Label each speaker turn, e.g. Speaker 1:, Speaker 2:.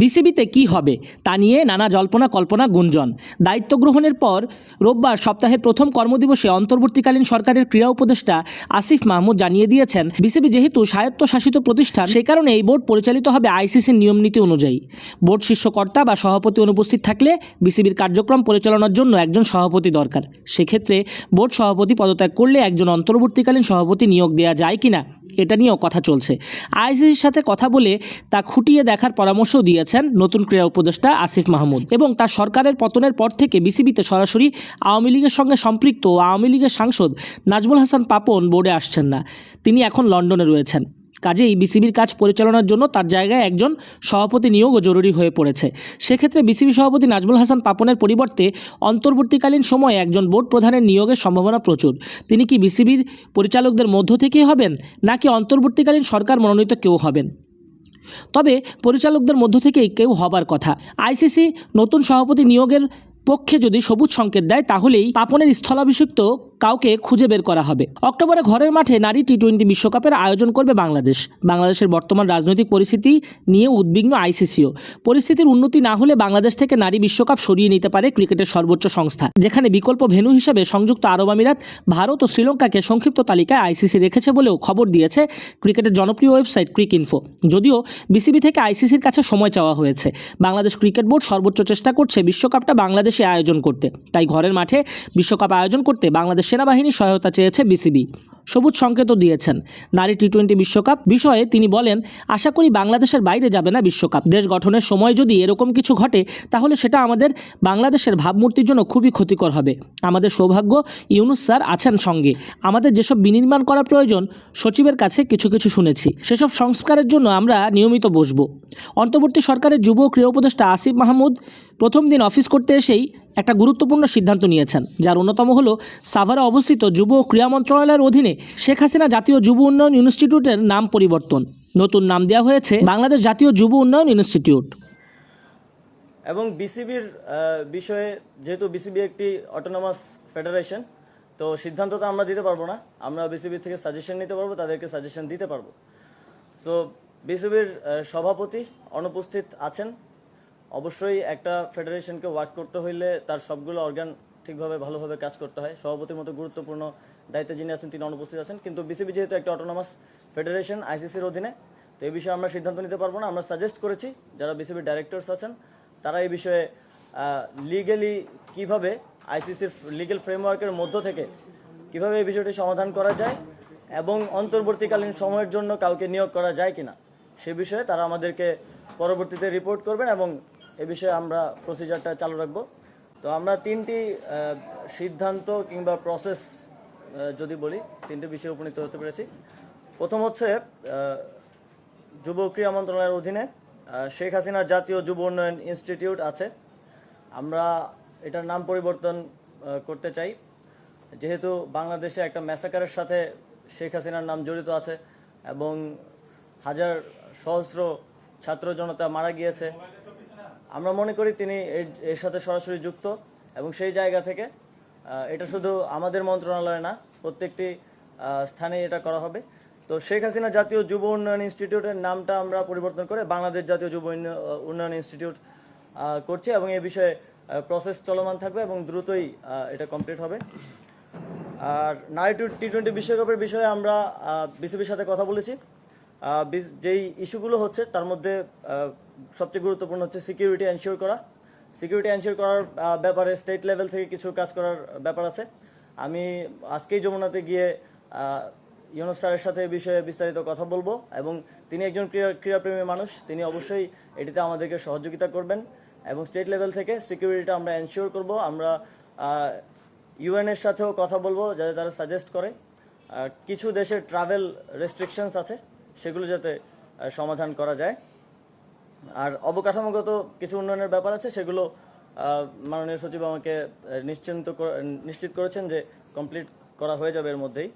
Speaker 1: বিসিবিতে কি হবে তা নিয়ে নানা জল্পনা, কল্পনা, গুঞ্জন। দায়িত্ব গ্রহণের পর রোববার সপ্তাহের প্রথম কর্মদিবসে অন্তর্বর্তীকালীন সরকারের ক্রীড়া উপদেষ্টা আসিফ মাহমুদ জানিয়ে দিয়েছেন, বিসিবি যেহেতু স্বায়ত্তশাসিত প্রতিষ্ঠান, সেই কারণে এই বোর্ড পরিচালিত হবে আইসিসির নিয়ম নীতি অনুযায়ী। বোর্ড শীর্ষকর্তা বা সভাপতি অনুপস্থিত থাকলে বিসিবির কার্যক্রম পরিচালনার জন্য একজন সভাপতি দরকার। সেক্ষেত্রে বোর্ড সভাপতি পদত্যাগ করলে একজন অন্তর্বর্তীকালীন সভাপতি নিয়োগ দেওয়া যায় কিনা এটা নিয়েও কথা চলছে। আইসিসির সাথে কথা বলে তা খুঁটিয়ে দেখার পরামর্শও দিয়েছেন নতুন ক্রীড়া উপদেষ্টা আসিফ মাহমুদ। এবং তার সরকারের পতনের পর থেকে বিসিবিতে সরাসরি আওয়ামী লীগের সঙ্গে সম্পৃক্ত আওয়ামী লীগের সাংসদ নাজমুল হাসান পাপন বোর্ডে আসছেন না। তিনি এখন লন্ডনে রয়েছেন। কাজেই বিসিবির কাজ পরিচালনার জন্য তার জায়গায় একজন সভাপতি নিয়োগও জরুরি হয়ে পড়েছে। সেক্ষেত্রে বিসিবি সভাপতি নাজমুল হাসান পাপনের পরিবর্তে অন্তর্বর্তীকালীন সময়ে একজন বোর্ড প্রধানের নিয়োগের সম্ভাবনা প্রচুর। তিনি কি বিসিবির পরিচালকদের মধ্য থেকেই হবেন, নাকি অন্তর্বর্তীকালীন সরকার মনোনীত কেউ হবেন? তবে পরিচালকদের মধ্য থেকেই কেউ হবার কথা। আইসিসি নতুন সভাপতি নিয়োগের পক্ষে যদি সবুজ সংকেত দেয়, তাহলেই পাপনের স্থলাভিষিক্ত কাউকে খুঁজে বের করা হবে। অক্টোবরে ঘরের মাঠে নারী টি টোয়েন্টি বিশ্বকাপের আয়োজন করবে বাংলাদেশ। বাংলাদেশের বর্তমান রাজনৈতিক পরিস্থিতি নিয়ে উদ্বিগ্ন আইসিসিও। পরিস্থিতির উন্নতি না হলে বাংলাদেশ থেকে নারী বিশ্বকাপ সরিয়ে নিতে পারে ক্রিকেটের সর্বোচ্চ সংস্থা। যেখানে বিকল্প ভেন্যু হিসেবে সংযুক্ত আরব আমিরাত, ভারত ও শ্রীলঙ্কাকে সংক্ষিপ্ত তালিকায় আইসিসি রেখেছে বলেও খবর দিয়েছে ক্রিকেটের জনপ্রিয় ওয়েবসাইট ক্রিক ইনফো যদিও বিসিবি থেকে আইসিসির কাছে সময় চাওয়া হয়েছে। বাংলাদেশ ক্রিকেট বোর্ড সর্বোচ্চ চেষ্টা করছে বিশ্বকাপটা বাংলাদেশে আয়োজন করতে। তাই ঘরের মাঠে বিশ্বকাপ আয়োজন করতে বাংলাদেশ সেনাবাহিনীর সহায়তা চেয়েছে বিসিবি। সবুজ সংকেতও দিয়েছেন। নারী টি টোয়েন্টি বিশ্বকাপ বিষয়ে তিনি বলেন, আশা করি বাংলাদেশের বাইরে যাবে না বিশ্বকাপ। দেশ গঠনের সময় যদি এরকম কিছু ঘটে, তাহলে সেটা আমাদের বাংলাদেশের ভাবমূর্তির জন্য খুবই ক্ষতিকর হবে। আমাদের সৌভাগ্য, ইউনুস স্যার আছেন সঙ্গে। আমাদের যেসব বিনির্মাণ করা প্রয়োজন, সচিবের কাছে কিছু কিছু শুনেছি। সেসব সংস্কারের জন্য আমরা নিয়মিত বসবো। অন্তর্বর্তী সরকারের যুব ক্রীড়া উপদেষ্টা আসিফ মাহমুদ প্রথম দিন অফিস করতে এসেই একটা গুরুত্বপূর্ণ সিদ্ধান্ত নিয়েছেন, যার অন্যতম হলো সাভারে অবস্থিত যুব ও ক্রীড়া মন্ত্রণালয়ের অধীনে শেখ হাসিনা জাতীয় যুব উন্নয়ন ইনস্টিটিউটের নাম পরিবর্তন। নতুন নাম দেওয়া হয়েছে বাংলাদেশ জাতীয় যুব উন্নয়ন ইনস্টিটিউট।
Speaker 2: এবং বিসিবির বিষয়ে যেহেতু বিসিবি একটি অটোনমাস ফেডারেশন তো সিদ্ধান্ত তো আমরা দিতে পারব না। আমরা বিসিবির থেকে সাজেশন নিতে পারব, তাদেরকে সাজেশন দিতে পারব। সো বিসিবির সভাপতি অনুপস্থিত আছেন। অবশ্যই একটা ফেডারেশনকে ওয়ার্ক করতে হইলে তার সবগুলো অর্গান ঠিকভাবে, ভালোভাবে কাজ করতে হয়। সভাপতির মতো গুরুত্বপূর্ণ দায়িত্বে যিনি আছেন, তিনি অনুপস্থিত আছেন। কিন্তু বিসিবি যেহেতু একটা অটোনমাস ফেডারেশন আইসিসির অধীনে, তো এই বিষয়ে আমরা সিদ্ধান্ত নিতে পারব না। আমরা সাজেস্ট করেছি, যারা বিসিবির ডাইরেক্টরস আছেন, তারা এই বিষয়ে লিগেলি কীভাবে আইসিসির লিগেল ফ্রেমওয়ার্কের মধ্য থেকে কীভাবে এই বিষয়টি সমাধান করা যায় এবং অন্তর্বর্তীকালীন সময়ের জন্য কাউকে নিয়োগ করা যায় কিনা, সে বিষয়ে তারা আমাদেরকে পরবর্তীতে রিপোর্ট করবেন এবং এ বিষয়ে আমরা প্রসিজারটা চালু রাখব। তো আমরা তিনটি সিদ্ধান্ত কিংবা প্রসেস যদি বলি, তিনটি বিষয়ে উপনীত হতে পেরেছি। প্রথম হচ্ছে যুব ক্রীড়া মন্ত্রণালয়ের অধীনে শেখ হাসিনা জাতীয় যুব উন্নয়ন ইনস্টিটিউট আছে। আমরা এটার নাম পরিবর্তন করতে চাই। যেহেতু বাংলাদেশে একটা ম্যাসাকারের সাথে শেখ হাসিনার নাম জড়িত আছে এবং হাজার সহস্র ছাত্র জনতা মারা গিয়েছে আমরা মনে করি তিনি এর- সাথে সরাসরি যুক্ত এবং সেই জায়গা থেকে এটা শুধু আমাদের মন্ত্রণালয়ে না প্রত্যেকটি স্থানে এটা করা হবে তো শেখ হাসিনা জাতীয় যুব উন্নয়ন ইনস্টিটিউটের নামটা আমরা পরিবর্তন করে বাংলাদেশ জাতীয় যুব উন্ন- উন্নয়ন ইনস্টিটিউট করছি এবং এ বিষয়ে প্রসেস চলমান থাকবে এবং দ্রুতই এটা কমপ্লিট হবে আর নারী টি টোয়েন্টি বিশ্বকাপের বিষয়ে আমরা বিসিবির সাথে কথা বলেছি যেই ইস্যুগুলো হচ্ছে, তার মধ্যে সবচেয়ে গুরুত্বপূর্ণ হচ্ছে সিকিউরিটি এনশিওর করা। সিকিউরিটি এনশিওর করার ব্যাপারে স্টেট লেভেল থেকে কিছু কাজ করার ব্যাপার আছে। আমি আজকেই যমুনাতে গিয়ে ইউনুস স্যারের সাথে এই বিষয়ে বিস্তারিত কথা বলব এবং তিনি একজন ক্রীড়া ক্রীড়াপ্রেমী মানুষ, তিনি অবশ্যই এটিতে আমাদেরকে সহযোগিতা করবেন এবং স্টেট লেভেল থেকে সিকিউরিটিটা আমরা এনশিওর করব। আমরা ইউএনের সাথেও কথা বলব যাতে তারা সাজেস্ট করে। কিছু দেশের ট্রাভেল রেস্ট্রিকশনস আছে। সেগুলো যাতে সমাধান করা যায়। আর অবকাঠামোগত কিছু উন্নয়নের ব্যাপার আছে, সেগুলো মাননীয় সচিব আমাকে নিশ্চিন্ত নিশ্চিত করেছেন যে কমপ্লিট করা হয়ে যাবে এর মধ্যেই।